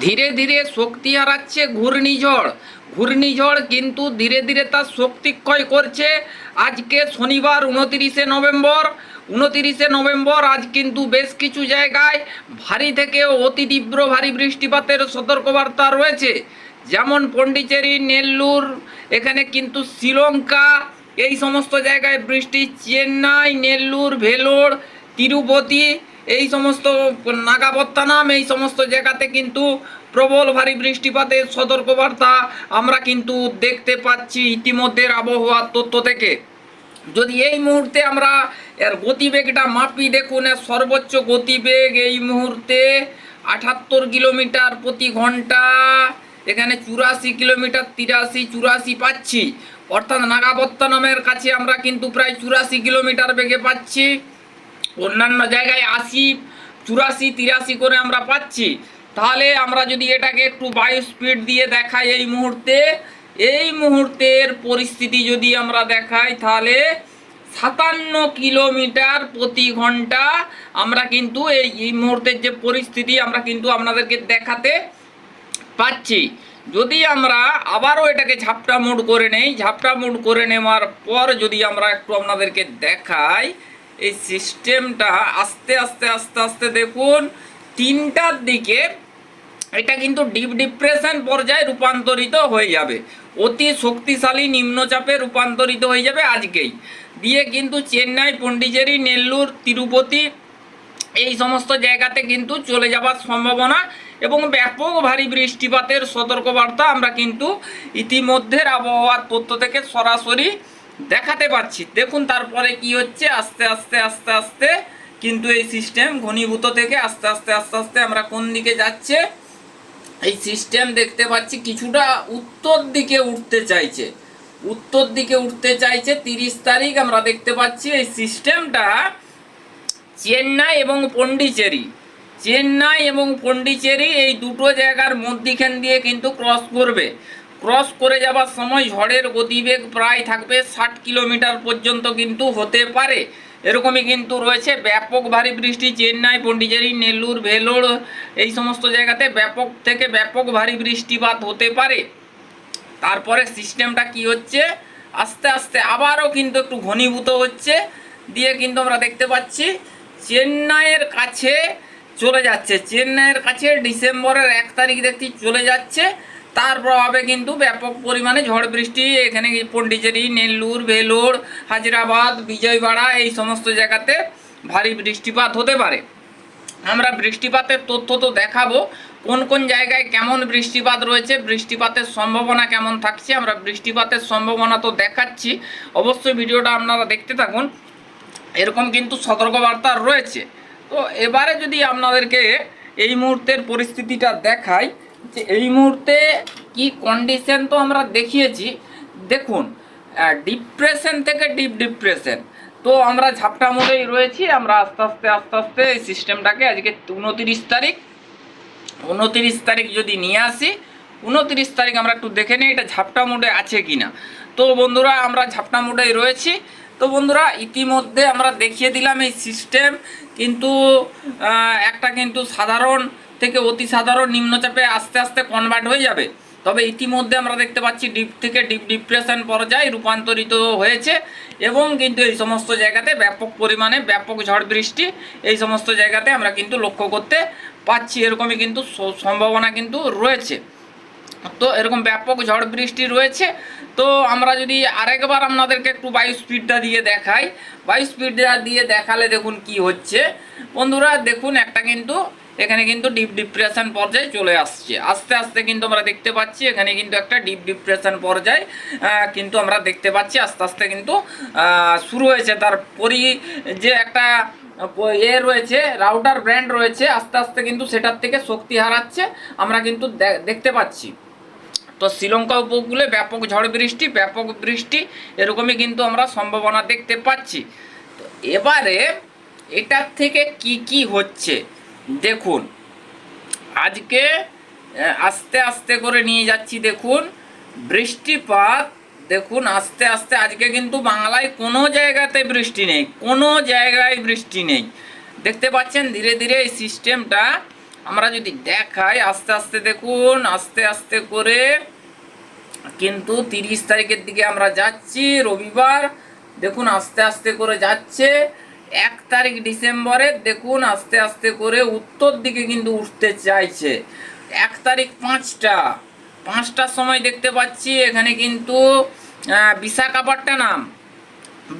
ধীরে ধীরে শক্তি হারাচ্ছে ঘূর্ণিঝড়। ঘূর্ণিঝড় কিন্তু ধীরে ধীরে তার শক্তি ক্ষয় করছে। আজকে শনিবার উনতিরিশে নভেম্বর। উনতিরিশে নভেম্বর আজ কিন্তু বেশ কিছু জায়গায় ভারী থেকে অতি তীব্র ভারী বৃষ্টিপাতের সতর্কবার্তা রয়েছে। যেমন পন্ডিচেরি, নেল্লুর, এখানে কিন্তু শ্রীলঙ্কা, এই সমস্ত জায়গায় বৃষ্টি, চেন্নাই, নেল্লুর, ভেলোর, তিরুপতি এই সমস্ত নাগাপত্তানাম এই সমস্ত জায়গাতে কিন্তু প্রবল ভারী বৃষ্টিপাতের সতর্কবার্তা আমরা কিন্তু দেখতে পাচ্ছি ইতিমধ্যে আবহাওয়ার তথ্য থেকে। যদি এই মুহূর্তে আমরা এর গতিবেগটা মাপি, দেখুন, এর সর্বোচ্চ গতিবেগ এই মুহূর্তে আটাত্তর কিলোমিটার প্রতি ঘণ্টা, এখানে চুরাশি কিলোমিটার, তিরাশি, চুরাশি পাচ্ছি। অর্থাৎ নাগাপত্তনমের কাছে আমরা কিন্তু প্রায় চুরাশি কিলোমিটার বেগে পাচ্ছি। অন্যান্য জায়গায় আশি, চুরাশি, তিরাশি করে আমরা পাচ্ছি। তাহলে আমরা যদি এটাকে একটু বায়ু স্পিড দিয়ে দেখাই এই মুহূর্তে, এই মুহূর্তের পরিস্থিতি যদি আমরা দেখাই, তাহলে সাতান্ন কিলোমিটার প্রতি ঘণ্টা আমরা কিন্তু এই এই মুহূর্তের যে পরিস্থিতি আমরা কিন্তু আপনাদেরকে দেখাতে পাচ্ছি। যদি আমরা আবারও এটাকে ঝাপটা মোড করে নেই ঝাপটা মোড করে নেওয়ার পর যদি আমরা একটু আপনাদেরকে দেখাই এই সিস্টেমটা আস্তে আস্তে আস্তে আস্তে দেখুন, তিনটার দিকে এটা কিন্তু ডিপ ডিপ্রেশন পর্যায়ে রূপান্তরিত হয়ে যাবে। অতি শক্তিশালী নিম্নচাপে রূপান্তরিত হয়ে যাবে আজকেই। দিয়ে কিন্তু চেন্নাই, পন্ডিচেরি, নেল্লুর, তিরুপতি এই সমস্ত জায়গাতে কিন্তু চলে যাবার সম্ভাবনা এবং ব্যাপক ভারী বৃষ্টিপাতের সতর্কবার্তা আমরা কিন্তু ইতিমধ্যের আবহাওয়ার তথ্য থেকে সরাসরি দেখাতে পাচ্ছি দেখুন তারপরে কি হচ্ছে, আস্তে আস্তে আস্তে আস্তে কিন্তু এই সিস্টেম ঘনীভূত থেকে আস্তে আস্তে আস্তে আস্তে আমরা কোন দিকে যাচ্ছে, এই সিস্টেম দেখতে পাচ্ছি কিছুটা উত্তর দিকে উঠতে চাইছে। উত্তর দিকে উঠতে চাইছে, তিরিশ তারিখ আমরা দেখতে পাচ্ছি এই সিস্টেমটা চেন্নাই এবং পন্ডিচেরি। চেন্নাই এবং পন্ডিচেরি এই দুটো জায়গার মধ্যিখান দিয়ে কিন্তু ক্রস করবে। ক্রস করে যাবার সময় ঝড়ের গতিবেগ প্রায় থাকবে ষাট কিলোমিটার পর্যন্ত কিন্তু হতে পারে। এরকমই কিন্তু রয়েছে ব্যাপক ভারী বৃষ্টি, চেন্নাই পন্ডিচেরি নেল্লুর, ভেলোর, এই সমস্ত জায়গাতে ব্যাপক থেকে ব্যাপক ভারী বৃষ্টিপাত হতে পারে। তারপরে সিস্টেমটা কি হচ্ছে? আস্তে আস্তে আবারও কিন্তু একটু ঘনীভূত হচ্ছে। দিয়ে কিন্তু আমরা দেখতে পাচ্ছি চেন্নাইয়ের কাছে চলে যাচ্ছে। চেন্নাইয়ের কাছে ডিসেম্বরের এক তারিখ দেখছি চলে যাচ্ছে। তার প্রভাবে কিন্তু ব্যাপক পরিমাণে ঝড় বৃষ্টি, এখানে পন্ডিচেরি নেল্লুর, ভেলোর, হায়দ্রাবাদ, বিজয়বাড়া, এই সমস্ত জায়গাতে ভারী বৃষ্টিপাত হতে পারে। আমরা বৃষ্টিপাতের তথ্য তো দেখাবো, কোন কোন জায়গায় কেমন বৃষ্টিপাত রয়েছে, বৃষ্টিপাতের সম্ভাবনা কেমন থাকছে, আমরা বৃষ্টিপাতের সম্ভাবনা তো দেখাচ্ছি। অবশ্যই ভিডিওটা আপনারা দেখতে থাকুন, এরকম কিন্তু সতর্কবার্তা রয়েছে। তো এবারে যদি আপনাদেরকে এই মুহূর্তের পরিস্থিতিটা দেখাই যে এই মুহূর্তে কি কন্ডিশন তো আমরা দেখিয়েছি, দেখুন ডিপ্রেশন থেকে ডিপ ডিপ্রেশন তো আমরা ঝাপটা মোড়েই রয়েছি, আমরা আস্তে আস্তে আস্তে আস্তে এই সিস্টেমটাকে আজকে উনতিরিশ তারিখ উনতিরিশ তারিখ যদি নিয়ে আসি উনতিরিশ তারিখ আমরা একটু দেখে নিই এটা ঝাপটা মোডে আছে কিনা। তো বন্ধুরা, আমরা ঝাপটা মোডেই রয়েছি। তো বন্ধুরা, ইতিমধ্যে আমরা দেখিয়ে দিলাম এই সিস্টেম কিন্তু একটা কিন্তু সাধারণ থেকে অতি সাধারণ নিম্নচাপে আস্তে আস্তে কনভার্ট হয়ে যাবে। তবে ইতিমধ্যে আমরা দেখতে পাচ্ছি ডিপ থেকে ডিপ ডিপ্রেশন পর্যায়ে রূপান্তরিত হয়েছে এবং কিন্তু এই সমস্ত জায়গাতে ব্যাপক পরিমাণে ব্যাপক ঝড় বৃষ্টি এই সমস্ত জায়গাতে আমরা কিন্তু লক্ষ্য করতে পাচ্ছি। এরকমই কিন্তু সম্ভাবনা কিন্তু রয়েছে। তো এরকম ব্যাপক ঝড় বৃষ্টি রয়েছে। তো আমরা যদি আরেকবার আপনাদেরকে একটু বায়ু স্পিডটা দিয়ে দেখাই। বায়ু স্পিডটা দিয়ে দেখালে দেখুন কি হচ্ছে। বন্ধুরা, দেখুন একটা কিন্তু, এখানে কিন্তু ডিপ ডিপ্রেশন পর্যায়ে চলে আসছে। আস্তে আস্তে কিন্তু আমরা দেখতে পাচ্ছি, এখানে কিন্তু একটা ডিপ ডিপ্রেশন পর্যায়ে কিন্তু আমরা দেখতে পাচ্ছি, আস্তে আস্তে কিন্তু শুরু হয়েছে। তার পরি যে একটা এ রয়েছে, রাউটার ব্র্যান্ড রয়েছে, আস্তে আস্তে কিন্তু সেটার থেকে শক্তি হারাচ্ছে। আমরা কিন্তু দেখতে পাচ্ছি। তো শ্রীলঙ্কা উপকূলে ব্যাপক ঝড় বৃষ্টি, ব্যাপক বৃষ্টি, এরকমই কিন্তু আমরা সম্ভাবনা দেখতে পাচ্ছি। তো এবারে এটার থেকে কি কি হচ্ছে? দেখুন, আজকে আস্তে আস্তে করে নিয়ে যাচ্ছি, দেখুন। বৃষ্টিপাত, দেখুন, আস্তে আস্তে, আজকে কিন্তু বাংলায় কোনো জায়গাতে বৃষ্টি নেই, কোনো জায়গায় বৃষ্টি নেই। দেখতে পাচ্ছেন, ধীরে ধীরে এই সিস্টেমটা আমরা যদি দেখাই, আস্তে আস্তে দেখুন, আস্তে আস্তে করে কিন্তু তিরিশ তারিখের দিকে আমরা যাচ্ছি, রবিবার, দেখুন আস্তে আস্তে করে যাচ্ছে, এক তারিখ ডিসেম্বরে, দেখুন আস্তে আস্তে করে উত্তর দিকে কিন্তু উঠতে চাইছে। এক তারিখ পাঁচটা পাঁচটার সময় দেখতে পাচ্ছি, এখানে কিন্তু বিশাখাপট্টনম,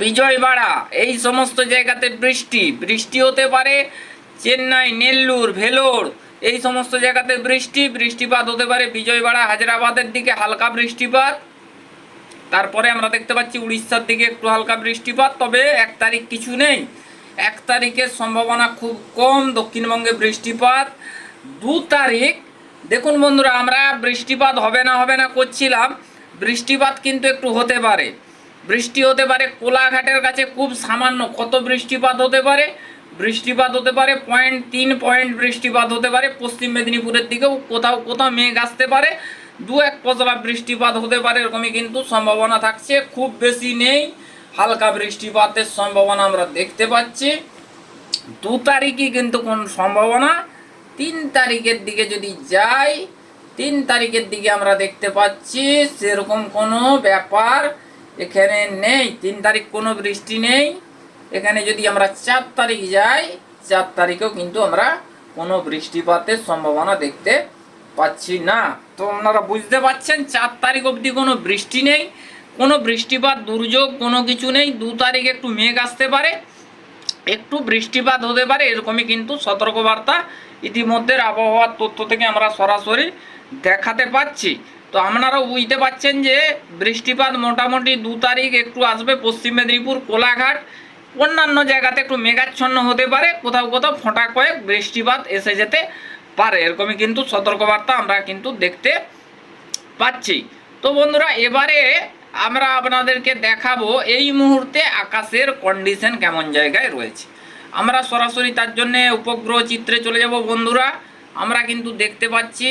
বিজয়বাড়া, এই সমস্ত জায়গাতে বৃষ্টি বৃষ্টি হতে পারে চেন্নাই, নেল্লুর, ভেলোর, এই সমস্ত জায়গাতে বৃষ্টি, বৃষ্টিপাত হতে পারে। বিজয়বাড়া, হায়দ্রাবাদের দিকে হালকা বৃষ্টিপাত। তারপরে আমরা দেখতে পাচ্ছি উড়িষ্যার দিকে একটু হালকা বৃষ্টিপাত, তবে এক তারিখ কিছু নেই। এক তারিখের সম্ভাবনা খুব কম, দক্ষিণবঙ্গে বৃষ্টিপাত। দু তারিখ, দেখুন বন্ধুরা, আমরা বৃষ্টিপাত হবে না হবে না করছিলাম। বৃষ্টিপাত কিন্তু একটু হতে পারে। বৃষ্টি হতে পারে, কোলাঘাটের কাছে খুব সামান্য কত বৃষ্টিপাত হতে পারে বৃষ্টিপাত হতে পারে পয়েন্ট তিন পয়েন্ট বৃষ্টিপাত হতে পারে, পশ্চিম মেদিনীপুরের দিকেও কোথাও কোথাও মেঘ আসতে পারে, দু এক পজলা বৃষ্টিপাত হতে পারে, এরকমই কিন্তু সম্ভাবনা থাকছে, খুব বেশি নেই, হালকা বৃষ্টিপাতের সম্ভাবনা আমরা দেখতে পাচ্ছি। দু তারিখই কিন্তু কোন সম্ভাবনা, তিন তারিখের দিকে যদি যাই, তিন তারিখের দিকে আমরা দেখতে পাচ্ছি সেরকম কোনো ব্যাপার এখানে নেই, তিন তারিখ কোনো বৃষ্টি নেই। এখানে যদি আমরা চার তারিখ যাই, চার তারিখেও কিন্তু আমরা কোনো বৃষ্টিপাতের সম্ভাবনা দেখতে পাচ্ছি না। তো আপনারা বুঝতে পারছেন, চার তারিখ অবধি কোনো বৃষ্টি নেই, কোনো বৃষ্টিপাত, দুর্যোগ, কোনো কিছু নেই। দু তারিখ একটু মেঘ আসতে পারে, একটু বৃষ্টিপাত হতে পারে, এরকমই কিন্তু সতর্কবার্তা ইতিমধ্যে আবহাওয়ার তথ্য থেকে আমরা সরাসরি দেখাতে পাচ্ছি। তো আপনারাও বুঝতে পাচ্ছেন যে বৃষ্টিপাত মোটামুটি দু তারিখ একটু আসবে, পশ্চিম মেদিনীপুর, কোলাঘাট অন্যান্য জায়গাতে একটু মেঘাচ্ছন্ন হতে পারে, কোথাও কোথাও ফোঁটা কয়েক বৃষ্টিপাত এসে যেতে পারে। এরকমই কিন্তু সতর্কবার্তা আমরা কিন্তু দেখতে পাচ্ছি। তো বন্ধুরা, এবারে আমরা আপনাদেরকে দেখাবো এই মুহূর্তে আকাশের কন্ডিশন কেমন জায়গায় রয়েছে। আমরা সরাসরি তার জন্যে উপগ্রহ চিত্রে চলে যাব বন্ধুরা। আমরা কিন্তু দেখতে পাচ্ছি,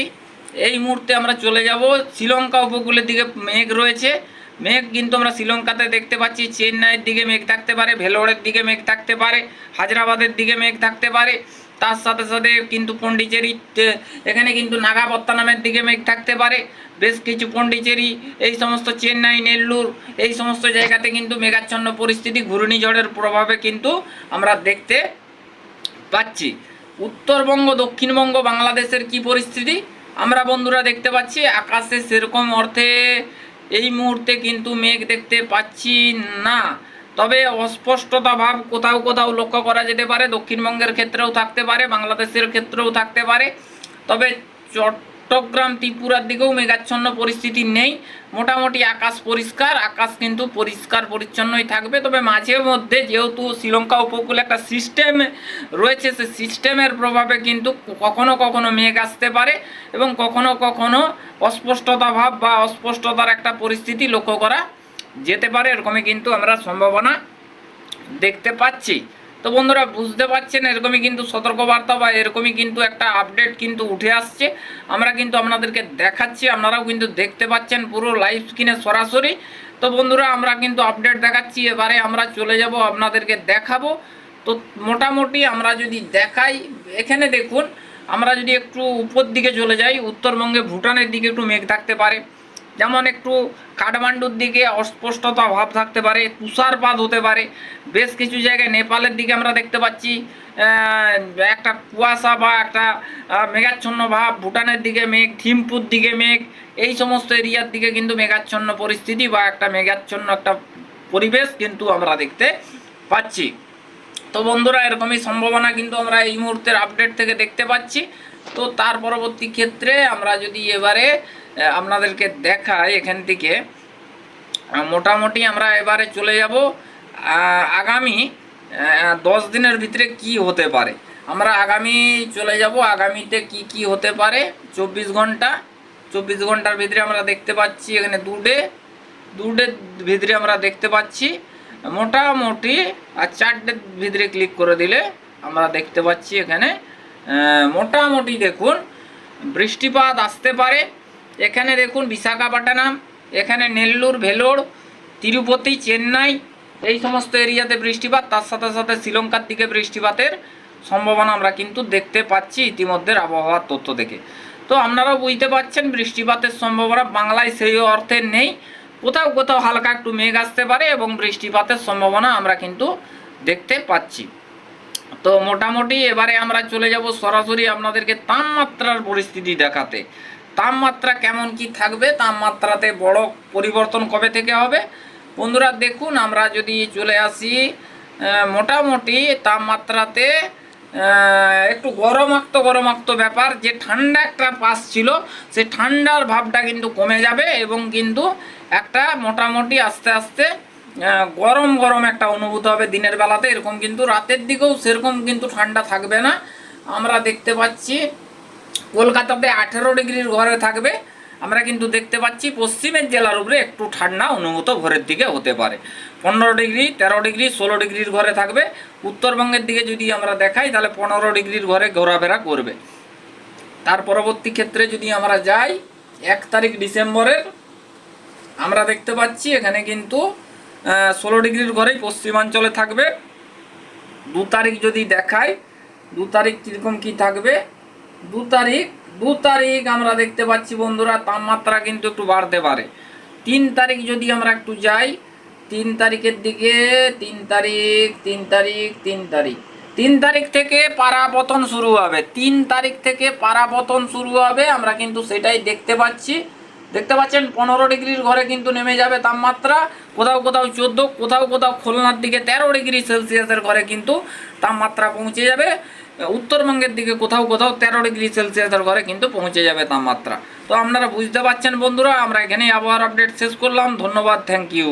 এই মুহূর্তে আমরা চলে যাব। শ্রীলঙ্কা উপকূলের দিকে মেঘ রয়েছে। মেঘ, কিন্তু আমরা শ্রীলঙ্কাতে দেখতে পাচ্ছি চেন্নাইয়ের দিকে মেঘ থাকতে পারে, ভেলোরের দিকে মেঘ থাকতে পারে, হায়দ্রাবাদের দিকে মেঘ থাকতে পারে। তার সাথে সাথে কিন্তু পন্ডিচেরি এখানে কিন্তু নাগাপত্তনমের দিকে মেঘ থাকতে পারে। বেশ কিছু পন্ডিচেরি, এই সমস্ত চেন্নাই, নেল্লুর, এই সমস্ত জায়গাতে কিন্তু মেঘাচ্ছন্ন পরিস্থিতি, ঘূর্ণিঝড়ের প্রভাবে কিন্তু আমরা দেখতে পাচ্ছি। উত্তরবঙ্গ, দক্ষিণবঙ্গ, বাংলাদেশের কি পরিস্থিতি? আমরা বন্ধুরা দেখতে পাচ্ছি, আকাশে সেরকম অর্থে এই মুহূর্তে কিন্তু মেঘ দেখতে পাচ্ছি না। তবে অস্পষ্টতা ভাব কোথাও কোথাও লক্ষ্য করা যেতে পারে। দক্ষিণবঙ্গের ক্ষেত্রেও থাকতে পারে, বাংলাদেশের ক্ষেত্রেও থাকতে পারে। তবে চট্টগ্রাম, ত্রিপুরার দিকেও মেঘাচ্ছন্ন পরিস্থিতি নেই। মোটামুটি আকাশ পরিষ্কার, আকাশ কিন্তু পরিষ্কার পরিচ্ছন্নই থাকবে। তবে মাঝে মধ্যে যেহেতু শ্রীলঙ্কা উপকূলে একটা সিস্টেম রয়েছে, সে সিস্টেমের প্রভাবে কিন্তু কখনো কখনো মেঘ আসতে পারে এবং কখনো কখনো অস্পষ্টতা ভাব বা অস্পষ্টতার একটা পরিস্থিতি লক্ষ্য করা যেতে পারে। এরকমই কিন্তু আমরা সম্ভাবনা দেখতে পাচ্ছি। তো বন্ধুরা বুঝতে পারছেন, এরকমই কিন্তু সতর্কবার্তা বা এরকমই কিন্তু একটা আপডেট কিন্তু উঠে আসছে। আমরা কিন্তু আপনাদেরকে দেখাচ্ছি, আপনারাও কিন্তু দেখতে পাচ্ছেন পুরো লাইভ স্ক্রিনে সরাসরি। তো বন্ধুরা, আমরা কিন্তু আপডেট দেখাচ্ছি, এবারে আমরা চলে যাব আপনাদেরকে দেখাবো। তো মোটামুটি আমরা যদি দেখাই, এখানে দেখুন, আমরা যদি একটু উপর দিকে চলে যাই, উত্তরবঙ্গে ভুটানের দিকে একটু মেঘ থাকতে পারে। যেমন একটু কাঠমান্ডুর দিকে অস্পষ্টতা ভাব থাকতে পারে, তুষারপাত হতে পারে। বেশ কিছু জায়গায় নেপালের দিকে আমরা দেখতে পাচ্ছি একটা কুয়াশা বা একটা মেঘাচ্ছন্ন ভাব, ভুটানের দিকে মেঘ, থিম্পুর দিকে মেঘ, এই সমস্ত এরিয়ার দিকে কিন্তু মেঘাচ্ছন্ন পরিস্থিতি বা একটা মেঘাচ্ছন্ন একটা পরিবেশ কিন্তু আমরা দেখতে পাচ্ছি। তো বন্ধুরা, এরকমই সম্ভাবনা কিন্তু আমরা এই মুহূর্তের আপডেট থেকে দেখতে পাচ্ছি। তো তার পরবর্তী ক্ষেত্রে আমরা যদি এবারে আপনাদেরকে দেখাই এখান থেকে। মোটামুটি আমরা এবারে চলে যাব আগামী দশ দিনের ভিতরে কি হতে পারে। আমরা আগামী চলে যাব, আগামীতে কি কি হতে পারে, চব্বিশ ঘণ্টা। চব্বিশ ঘণ্টার ভিতরে আমরা দেখতে পাচ্ছি এখানে দু ডে দু ডে ভিতরে আমরা দেখতে পাচ্ছি, মোটামুটি, আর চারটে ভিতরে ক্লিক করে দিলে আমরা দেখতে পাচ্ছি এখানে। মোটামুটি দেখুন, বৃষ্টিপাত আসতে পারে। এখানে দেখুন বিশাখাপট্টনম, এখানে নেল্লুর ভেলোর, তিরুপতি চেন্নাই, এই সমস্ত এরিয়াতে বৃষ্টিপাত, তার সাথে সাথে শ্রীলঙ্কার দিকে বৃষ্টিপাতের সম্ভাবনা আমরা কিন্তু দেখতে পাচ্ছি ইতিমধ্যে আবহাওয়ার তথ্য থেকে তো আপনারাও বুঝতে পারছেন বৃষ্টিপাতের সম্ভাবনা, বাংলায় সেই অর্থে নেই। কোথাও কোথাও হালকা একটু মেঘ আসতে পারে এবং বৃষ্টিপাতের সম্ভাবনা আমরা কিন্তু দেখতে পাচ্ছি। তো মোটামুটি এবারে আমরা চলে যাব সরাসরি আপনাদেরকে তাপমাত্রার পরিস্থিতি দেখাতে। তাপমাত্রা কেমন কি থাকবে, তাপমাত্রাতে বড় পরিবর্তন কবে থেকে হবে? বন্ধুরা, দেখুন, আমরা যদি চলে আসি মোটামুটি তাপমাত্রাতে একটু গরমাক্ত গরমাক্ত ব্যাপার। যে ঠান্ডা একটা পাস ছিল, সে ঠান্ডার ভাবটা কিন্তু কমে যাবে এবং কিন্তু একটা মোটামুটি আস্তে আস্তে গরম গরম একটা অনুভূত হবে দিনের বেলাতে। এরকম কিন্তু রাতের দিকেও সেরকম কিন্তু ঠান্ডা থাকবে না। আমরা দেখতে পাচ্ছি কলকাতাতে আঠেরো ডিগ্রির ঘরে থাকবে। আমরা কিন্তু দেখতে পাচ্ছি পশ্চিমের জেলার উপরে একটু ঠান্ডা অনুভূত ভোরের দিকে হতে পারে। পনেরো ডিগ্রি, তেরো ডিগ্রি, ষোলো ডিগ্রির ঘরে থাকবে। উত্তরবঙ্গের দিকে যদি আমরা দেখাই, তাহলে পনেরো ডিগ্রির ঘরে ঘোরাফেরা করবে। তার পরবর্তী ক্ষেত্রে যদি আমরা যাই, এক তারিখ ডিসেম্বরের, আমরা দেখতে পাচ্ছি এখানে কিন্তু ষোলো ডিগ্রির ঘরেই পশ্চিমাঞ্চলে থাকবে। দু তারিখ যদি দেখাই, দু তারিখ কীরকম কি থাকবে? দু তারিখ দু তারিখ আমরা দেখতে পাচ্ছি বন্ধুরা, তাপমাত্রা কিন্তু একটু বাড়তে পারে। তিন তারিখ যদি আমরা একটু যাই, তিন তারিখের দিকে তিন তারিখ তিন তারিখ তিন তারিখ। তিন তারিখ থেকে পারাপতন শুরু হবে। তিন তারিখ থেকে পারাপতন শুরু হবে, আমরা কিন্তু সেটাই দেখতে পাচ্ছি। দেখতে পাচ্ছেন, পনেরো ডিগ্রির ঘরে কিন্তু নেমে যাবে তাপমাত্রা। কোথাও কোথাও চোদ্দ, কোথাও কোথাও খুলনার দিকে তেরো ডিগ্রি সেলসিয়াসের ঘরে কিন্তু তাপমাত্রা পৌঁছে যাবে। উত্তরবঙ্গের দিকে কোথাও কোথাও তেরো ডিগ্রি সেলসিয়াসের ঘরে কিন্তু পৌঁছে যাবে তাপমাত্রা। তো আপনারা বুঝতে পারছেন বন্ধুরা, আমরা এখানেই আবহাওয়ার আপডেট শেষ করলাম। ধন্যবাদ থ্যাংক ইউ